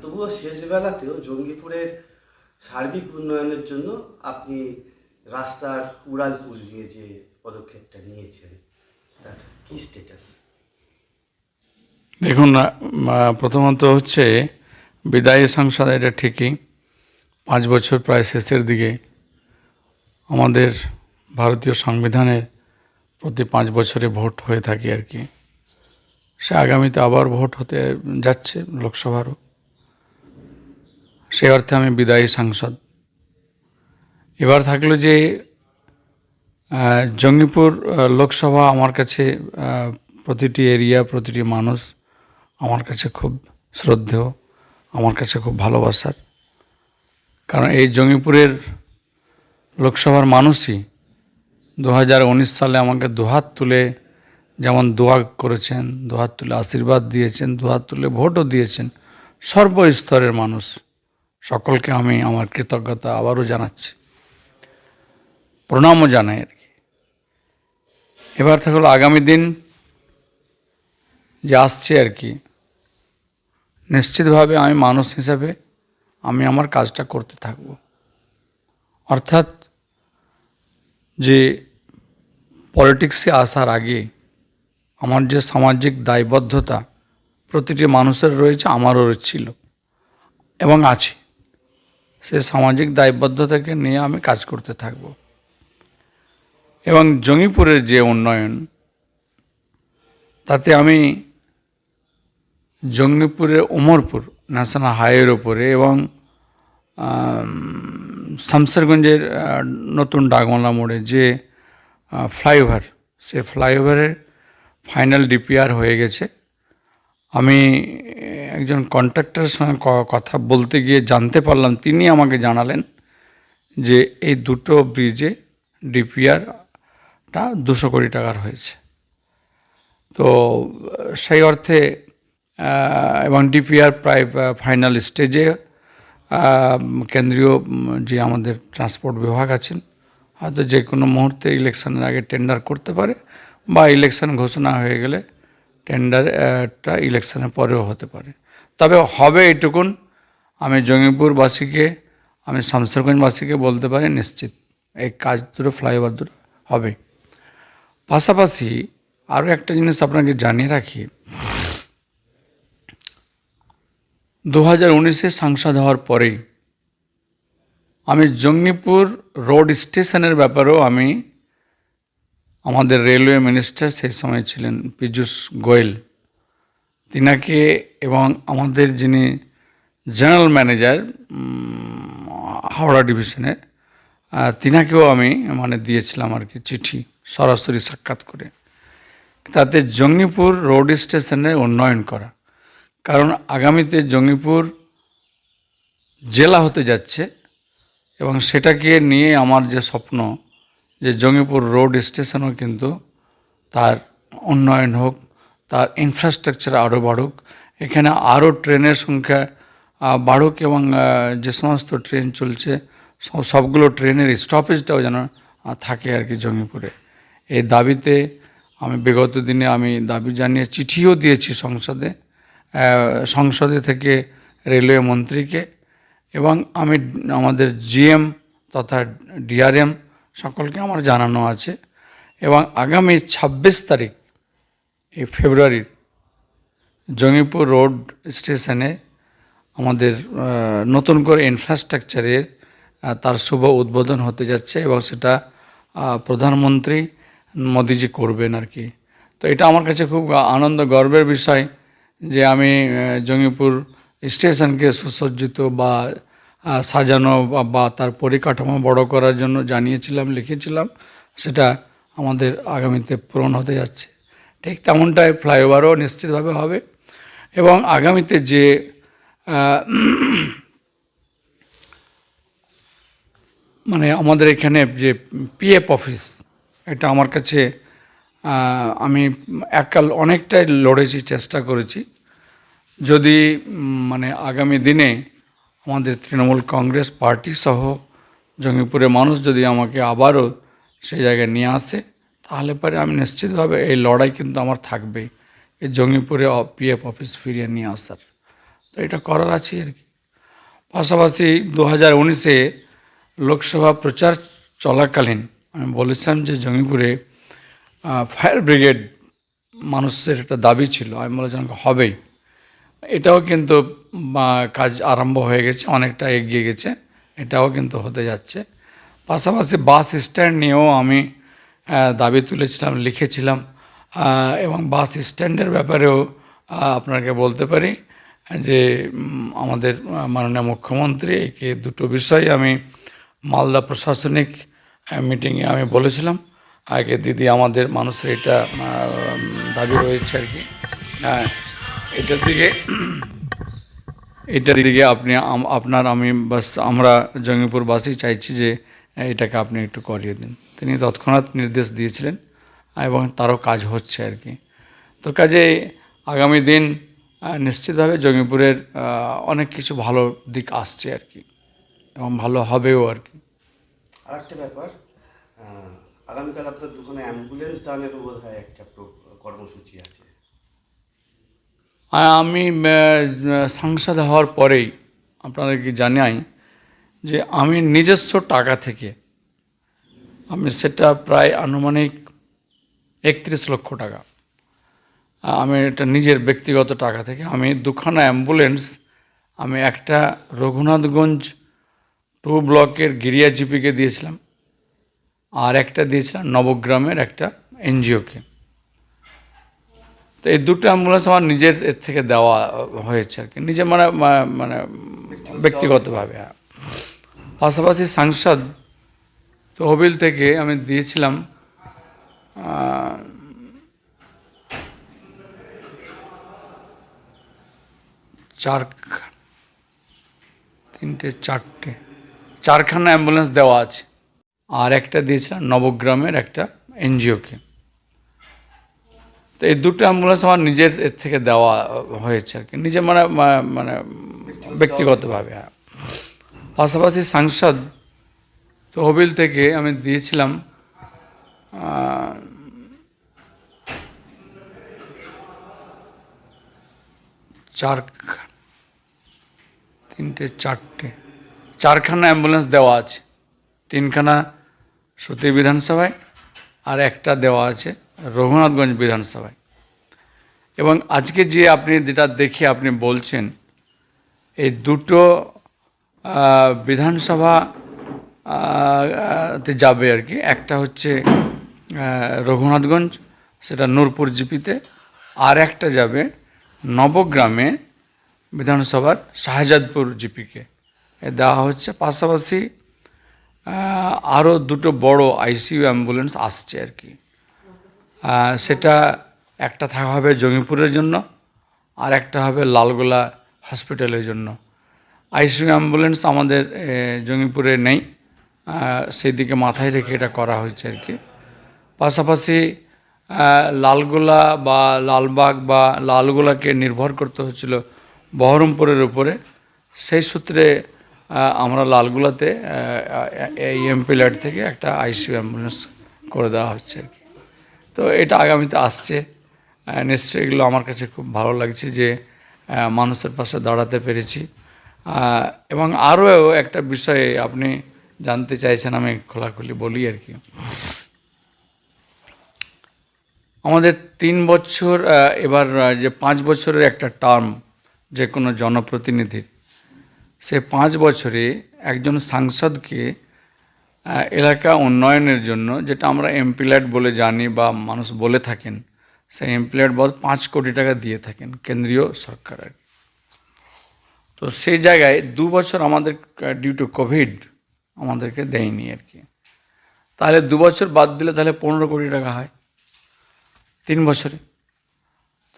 তবুও শেষ বেলাতেও জঙ্গিপুরের সার্বিক উন্নয়নের জন্য আপনি রাস্তার উড়াল পুল নিয়ে যে পদক্ষেপটা নিয়েছেন, তার কি স্ট্যাটাস দেখুন প্রথমত হচ্ছে বিদায়ী সংসদ, এটা ঠিকই। পাঁচ বছর প্রায় শেষের দিকে আমাদের ভারতীয় সংবিধানের প্রতি পাঁচ বছরে ভোট হয়ে থাকে আর কি। সে আগামীতে আবার ভোট হতে যাচ্ছে লোকসভারও। সে অর্থে আমি বিদায়ী সাংসদ। এবার থাকল যে জঙ্গিপুর লোকসভা আমার কাছে প্রতিটি এরিয়া, প্রতিটি মানুষ আমার কাছে খুব শ্রদ্ধেয়, আমার কাছে খুব ভালোবাসার। কারণ এই জঙ্গিপুরের লোকসভার মানুষই দু হাজার উনিশ সালে আমাকে দুহাত তুলে যেমন দোয়া করেছেন, দুহাত তুলে আশীর্বাদ দিয়েছেন, দুহাত তুলে ভোটও দিয়েছেন, সর্বস্তরের মানুষ। সকলকে আমি আমার কৃতজ্ঞতা আবারও জানাচ্ছি। প্রণামও জানাই আর কি। এবার থাকল আগামী দিন যে আসছে আর কি, নিশ্চিতভাবে আমি মানুষ হিসাবে আমি আমার কাজটা করতে থাকব। অর্থাৎ যে পলিটিক্সে আসার আগে আমার যে সামাজিক দায়বদ্ধতা প্রতিটি মানুষের রয়েছে, আমারও ছিল এবং আছে। সে সামাজিক দায়বদ্ধতাকে নিয়ে আমি কাজ করতে থাকব। এবং জঙ্গিপুরের যে উন্নয়ন, তাতে আমি জঙ্গিপুরের উমরপুর ন্যাশনাল হাইওয়ের ওপরে এবং শামসেরগঞ্জের নতুন ডাকমালা মোড়ে যে ফ্লাইওভার, সে ফ্লাইওভারের ফাইনাল ডিপিআর হয়ে গেছে। আমি একজন কন্ট্রাক্টরের সঙ্গে কথা বলতে গিয়ে জানতে পারলাম, তিনি আমাকে জানালেন যে এই দুটো ব্রিজে ডিপিআরটা দুশো কোটি টাকার হয়েছে। তো, সেই অর্থে এবং ডিপিআর প্রায় ফাইনাল স্টেজে কেন্দ্রীয় যে আমাদের ট্রান্সপোর্ট বিভাগ আছেন, হয়তো যে কোনো মুহূর্তে ইলেকশনের আগে টেন্ডার করতে পারে বা ইলেকশন ঘোষণা হয়ে গেলে টেন্ডারটা ইলেকশনের পরেও হতে পারে। তবে হবে এটুকুন, আমি জঙ্গিপুরবাসীকে, আমি শামসেরগঞ্জবাসীকে বলতে পারি নিশ্চিত, এই কাজ দুটো, ফ্লাইওভার দুটো হবে। পাশাপাশি আরও একটা জিনিস আপনাকে জানিয়ে রাখি। দু হাজার উনিশে সাংসদ হওয়ার পরেই আমি জঙ্গিপুর রোড স্টেশনের ব্যাপারেও আমি আমাদের রেলওয়ে মিনিস্টার সেই সময় ছিলেন পীযূষ গোয়েল। তিনাকে এবং আমাদের যিনি জেনারেল ম্যানেজার হাওড়া ডিভিশনের তিনাকেও আমি মানে দিয়েছিলাম আর কি চিঠি, সরাসরি সাক্ষাৎ করে। তাতে জঙ্গিপুর রোড স্টেশনের উন্নয়ন করা। কারণ আগামীতে জঙ্গিপুর জেলা হতে যাচ্ছে এবং সেটাকে নিয়ে আমার যে স্বপ্ন যে জঙ্গিপুর রোড স্টেশনও কিন্তু তার উন্নয়ন হোক, তার ইনফ্রাস্ট্রাকচার আরও বাড়ুক। এখানে আরও ট্রেনের সংখ্যা বাড়ুক এবং যে সমস্ত ট্রেন চলছে সবগুলো ট্রেনের স্টপেজটাও যেন থাকে আর কি জঙ্গিপুরে। এই দাবিতে আমি বিগত দিনে আমি দাবি জানিয়ে চিঠিও দিয়েছি সংসদে সংসদে থেকে রেলওয়ে মন্ত্রীকে এবং আমি আমাদের জিএম তথা ডিআরএম সকলকে আমার জানানো আছে। এবং আগামী ছাব্বিশ তারিখ, এই ফেব্রুয়ারির জঙ্গিপুর রোড স্টেশনে আমাদের নতুন করে ইনফ্রাস্ট্রাকচারের তার শুভ উদ্বোধন হতে যাচ্ছে এবং সেটা প্রধানমন্ত্রী মোদিজি করবেন আর কি। তো এটা আমার কাছে খুব আনন্দ, গর্বের বিষয় যে আমি জঙ্গিপুর স্টেশনকে সুসজ্জিত বা সাজানো বা- তার পরিকাঠামো বড় করার জন্য জানিয়েছিলাম, লিখেছিলাম। সেটা আমাদের আগামীতে পূরণ হতে যাচ্ছে। ঠিক তেমনটাই ফ্লাইওভারও নিশ্চিতভাবে হবে এবং আগামীতে যে মানে আমাদের এখানে যে পিএফ অফিস, এটা আমার কাছে আমি এককাল অনেকটাই লড়েছি, চেষ্টা করেছি। যদি মানে আগামী দিনে আমাদের তৃণমূল কংগ্রেস পার্টি সহ জঙ্গিপুরের মানুষ যদি আমাকে আবারও সেই জায়গায় নিয়ে আসে, তাহলে পরে আমি নিশ্চিতভাবে এই লড়াই কিন্তু আমার থাকবে এই জঙ্গিপুরে পিএফ অফিস ফিরিয়ে নিয়ে আসার। তো এটা করার আছে আর কি। পাশাপাশি দু হাজার উনিশে লোকসভা প্রচার চলাকালীন আমি বলেছিলাম যে জঙ্গিপুরে ফায়ার ব্রিগেড মানুষের একটা দাবি ছিল। আমি বলেছিলাম হবেই। এটাও কিন্তু কাজ আরম্ভ হয়ে গেছে, অনেকটা এগিয়ে গেছে, এটাও কিন্তু হতে যাচ্ছে। পাশাপাশি বাস স্ট্যান্ড নিয়েও আমি দাবি তুলেছিলাম, লিখেছিলাম এবং বাস স্ট্যান্ডের ব্যাপারেও আপনাকে বলতে পারি যে আমাদের মাননীয় মুখ্যমন্ত্রী, একে দুটো বিষয় আমি মালদা প্রশাসনিক মিটিংয়ে আমি বলেছিলাম। আগে দিদি আমাদের মানুষের এটা দাবি রয়েছে আর কি। হ্যাঁ। এটার দিকে এটার দিকে আপনি আপনার আমি বাস, আমরা জঙ্গিপুরবাসী চাইছি যে এটাকে আপনি একটু করিয়ে দিন। তিনি তৎক্ষণাৎ নির্দেশ দিয়েছিলেন এবং তারও কাজ হচ্ছে আর কি। তো কাজে আগামী দিন নিশ্চিতভাবে জঙ্গিপুরের অনেক কিছু ভালো দিক আসছে আর কি। এবং ভালো হবেও আর কি। আর একটা ব্যাপার আগামীকাল আপনার দুখানে অ্যাম্বুলেন্স দানেরও বোধ হয় একটা কর্মসূচি আছে। আমি সাংসদ হওয়ার পরেই আপনাদেরকে জানাই যে আমি নিজস্ব টাকা থেকে আমি সেটা প্রায় আনুমানিক একত্রিশ লক্ষ টাকা। আমি এটা নিজের ব্যক্তিগত টাকা থেকে, আমি দুখানা অ্যাম্বুলেন্স, আমি একটা রঘুনাথগঞ্জ টু ব্লকের গিরিয়া জিপিকে দিয়েছিলাম, আর একটা দিয়েছিলাম নবগ্রামের একটা এনজিওকে। তো এই দুটো অ্যাম্বুলেন্স আমার নিজের এর থেকে দেওয়া হয়েছে আর কি। নিজে মানে মানে ব্যক্তিগতভাবে হ্যাঁ। পাশাপাশি সাংসদ তহবিল থেকে আমি দিয়েছিলাম চার তিনটে, চারটে, চারখানা অ্যাম্বুলেন্স দেওয়া আছে। আর একটা দিয়েছিলাম নবগ্রামের একটা এনজিওকে। তো এই দুটো অ্যাম্বুলেন্স আমার নিজের এর থেকে দেওয়া হয়েছে আর কি। নিজে মানে মানে ব্যক্তিগতভাবে হ্যাঁ। পাশাপাশি সাংসদ তহবিল থেকে আমি দিয়েছিলাম চার তিনটে, চারটে, চারখানা অ্যাম্বুলেন্স দেওয়া আছে। তিনখানা সতী বিধানসভায় আর একটা দেওয়া আছে। রঘুনাথগঞ্জ বিধানসভায়। এবং আজকে যে আপনি যেটা দেখে আপনি বলছেন, এই দুটো বিধানসভা তে যাবে আর কি। একটা হচ্ছে রঘুনাথগঞ্জ, সেটা নূরপুর জিপিতে। আর একটা যাবে নবগ্রামে বিধানসভার শাহজাদপুর জিপিকে। দেওয়া হচ্ছে পাশাপাশি আরও দুটো বড় আইসিইউ অ্যাম্বুলেন্স আসছে আর কি। সেটা একটা থাকা হবে জঙ্গিপুরের জন্য আর একটা হবে লালগোলা হসপিটালের জন্য আইসিইউ অ্যাম্বুলেন্স আমাদের জঙ্গিপুরে নেই সেই দিকে মাথায় রেখে এটা করা হয়েছে আর কি পাশাপাশি লালগোলা বা লালবাগ বা লালগোলাকে নির্ভর করতে হচ্ছিল বহরমপুরের উপরে সেই সূত্রে আমরা লালগোলাতে এই এমপি থেকে একটা আইসিইউ অ্যাম্বুলেন্স করে দেওয়া হচ্ছে আর কি তো এটা আগামীতে আসছে। নিশ্চয়ই এগুলো আমার কাছে খুব ভালো লাগছে যে মানুষের পাশে দাঁড়াতে পেরেছি। এবং আরও একটা বিষয়ে আপনি জানতে চাইছেন, আমি খোলাখুলি বলি আর কি। আমাদের তিন বছর এবার যে পাঁচ বছরের একটা টার্ম যে কোনো জনপ্রতিনিধির, সে পাঁচ বছরে একজন সাংসদকে এলাকা উন্নয়নের জন্য, যেটা আমরা এমপিল্যাড বলে জানি বা মানুষ বলে থাকেন, সেই এমপিল্যাড বল পাঁচ কোটি টাকা দিয়ে থাকেন কেন্দ্রীয় সরকার আর তো সেই জায়গায় দু বছর আমাদের ডিউ টু কোভিড আমাদেরকে দেয়নি আর কি। তাহলে দু বছর বাদ দিলে তাহলে পনেরো কোটি টাকা হয়, তিন বছরে।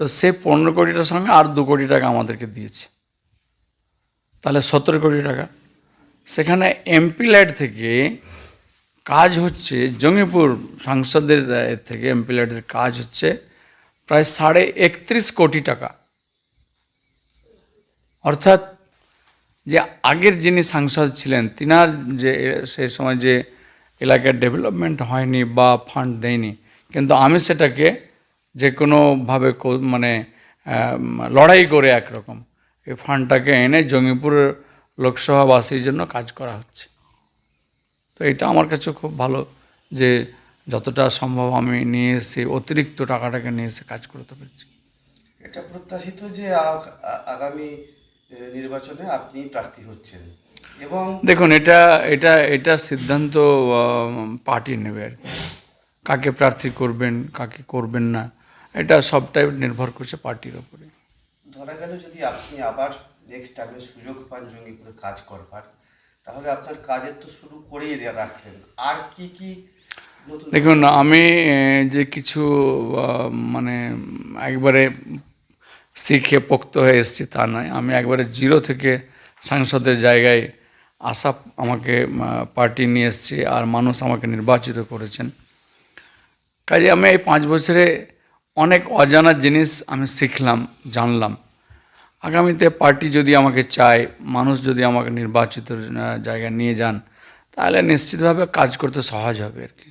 তো সে পনেরো কোটিটার সঙ্গে আর দু কোটি টাকা আমাদেরকে দিয়েছে। তাহলে সতেরো কোটি টাকা। সেখানে এমপি ল্যাড থেকে কাজ হচ্ছে, জঙ্গিপুর সাংসদের থেকে এমপি ল্যাডের কাজ হচ্ছে প্রায় সাড়ে একত্রিশ কোটি টাকা। অর্থাৎ যে আগের যিনি সাংসদ ছিলেন, তিনার যে সেই সময় যে এলাকার ডেভেলপমেন্ট হয়নি বা ফান্ড দেয়নি, কিন্তু আমি সেটাকে যে কোনোভাবে মানে লড়াই করে একরকম, এই ফান্ডটাকে এনে জঙ্গিপুর লোকসভাবাসীর জন্য কাজ করা হচ্ছে। তো এটা আমার কাছে খুব ভালো যে যতটা সম্ভব আমি নিয়ে এসে অতিরিক্ত টাকাটাকে নিয়ে এসে কাজ করতে পেরেছি। এটা প্রত্যাশিত যে আগামী নির্বাচনে আপনি প্রার্থী হচ্ছেন এবং দেখুন এটা এটা এটা সিদ্ধান্ত পার্টি নেবে আর কি। কাকে প্রার্থী করবেন কাকে করবেন না এটা সবটাই নির্ভর করছে পার্টির ওপরে ধরা গেল যদি আপনি আবার নেক্সট টাইমে সুযোগ পান জঙ্গিপুরে কাজ করবার তাহলে আপনার কাজের তো শুরু করেই রাখলেন। আর কি কি দেখুন, আমি যে কিছু মানে একবারে শিখে পোক্ত হয়ে এসেছি তা নয়। আমি একবারে জিরো থেকে সাংসদের জায়গায় আসা আমাকে পার্টি নিয়ে এসেছি আর মানুষ আমাকে নির্বাচিত করেছেন। কাজে আমি এই পাঁচ বছরে অনেক অজানা জিনিস আমি শিখলাম, জানলাম। আগামীতে পার্টি যদি আমাকে চায়, মানুষ যদি আমাকে নির্বাচিত জায়গায় নিয়ে যান, তাহলে নিশ্চিতভাবে কাজ করতে সহজ হবে আর কি।